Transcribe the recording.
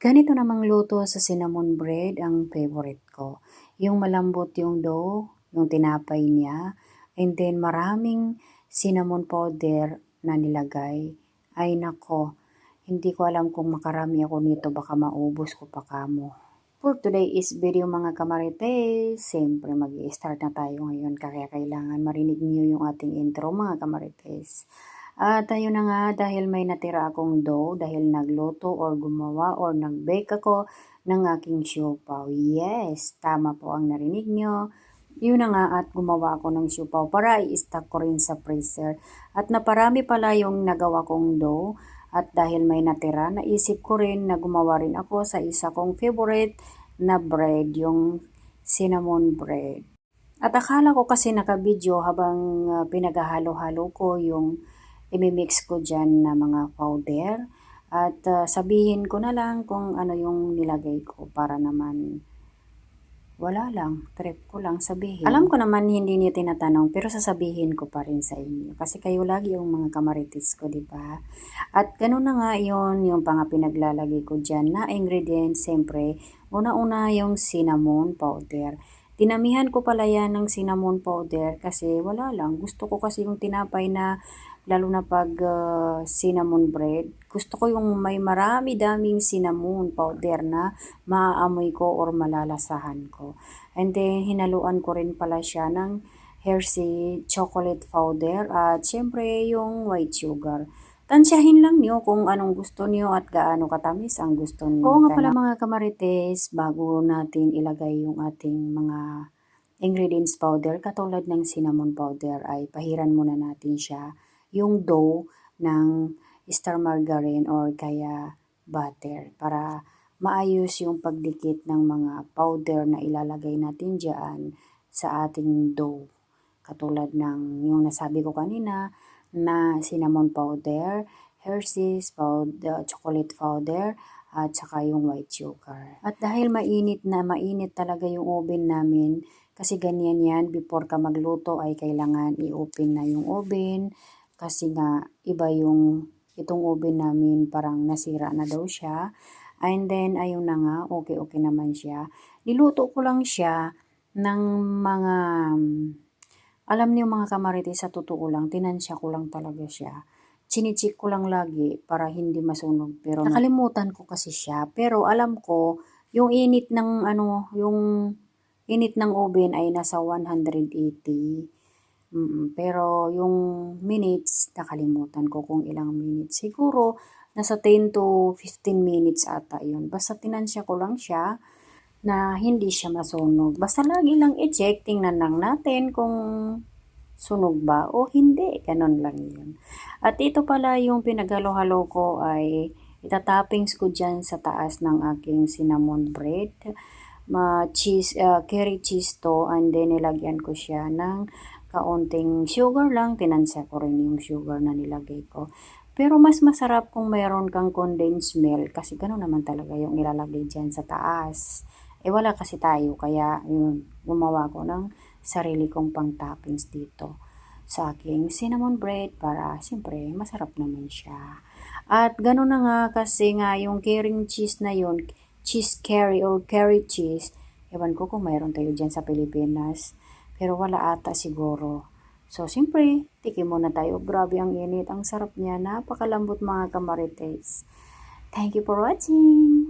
Ganito namang luto sa cinnamon bread ang favorite ko. Yung malambot yung dough, yung tinapay niya, and then maraming cinnamon powder na nilagay. Ay nako, hindi ko alam kung makarami ako nito, baka maubos ko pa kamo. For today is video mga kamarites, siyempre mag start na tayo ngayon kaya kailangan marinig niyo yung ating intro mga kamarites. At ayun na nga, dahil may natira akong dough, dahil nagluto or gumawa or nag-bake ako ng aking siopaw. Yes, tama po ang narinig nyo. Yun na nga at gumawa ako ng siopaw para i-stock ko rin sa freezer. At naparami pala yung nagawa kong dough. At dahil may natira, naisip ko rin na gumawa rin ako sa isa kong favorite na bread, yung cinnamon bread. At akala ko kasi nakabidyo habang uh, pinaghahalo-halo ko yung imimix ko dyan na mga powder. At uh, sabihin ko na lang kung ano yung nilagay ko para naman wala lang, trip ko lang sabihin. Alam ko naman hindi niyo tinatanong pero sasabihin ko pa rin sa inyo kasi kayo lagi yung mga kamaritis ko, di ba? At ganun na nga yon yung pang pinaglalagay ko dyan na ingredients, siyempre, una-una yung cinnamon powder. Dinamihan ko pala yan ng cinnamon powder kasi wala lang. Gusto ko kasi yung tinapay na lalo na pag uh, cinnamon bread. Gusto ko yung may marami daming cinnamon powder na maaamoy ko or malalasahan ko. And then, hinaluan ko rin pala siya ng Hershey chocolate powder at syempre yung white sugar. Tansyahin lang niyo kung anong gusto niyo at gaano katamis ang gusto niyo. Oo nga pala mga kamarites, bago natin ilagay yung ating mga ingredients powder, katulad ng cinnamon powder, ay pahiran muna natin siya yung dough ng star margarine or kaya butter para maayos yung pagdikit ng mga powder na ilalagay natin dyan sa ating dough. Katulad ng yung nasabi ko kanina na cinnamon powder, Hershey's powder, chocolate powder, at saka yung white sugar. At dahil mainit na mainit talaga yung oven namin, kasi ganyan yan, before ka magluto ay kailangan i-open na yung oven, kasi nga iba yung itong oven namin parang nasira na daw siya. And then ayun na nga, okay okay naman siya. Niluto ko lang siya ng mga alam niyo mga kamarites sa totoo lang, tinansya ko lang talaga siya. Chinichik ko lang lagi para hindi masunog. Pero nakalimutan ko kasi siya. Pero alam ko, yung init ng ano, yung init ng oven ay nasa 180 Mm, pero yung minutes, nakalimutan ko kung ilang minutes. Siguro, nasa 10 to 15 minutes ata yun. Basta tinansya ko lang siya na hindi siya masunog. Basta lagi lang i-check, tingnan lang natin kung sunog ba o hindi. Ganon lang yun. At ito pala yung pinaghalo-halo ko ay itatoppings ko dyan sa taas ng aking cinnamon bread. Ma cheese, uh, curry cheese to and then nilagyan ko siya ng kaunting sugar lang, tinansya ko rin yung sugar na nilagay ko. Pero mas masarap kung mayroon kang condensed milk kasi gano'n naman talaga yung ilalagay dyan sa taas. Eh wala kasi tayo kaya yun, gumawa ko ng sarili kong pang toppings dito sa aking cinnamon bread para siyempre masarap naman siya. At gano'n na nga kasi nga yung caring cheese na yun, cheese curry or curry cheese, ewan ko kung mayroon tayo dyan sa Pilipinas. Pero wala ata siguro. So, siyempre, tikim muna tayo. Grabe ang init. Ang sarap niya. Napakalambot mga kamarites. Thank you for watching.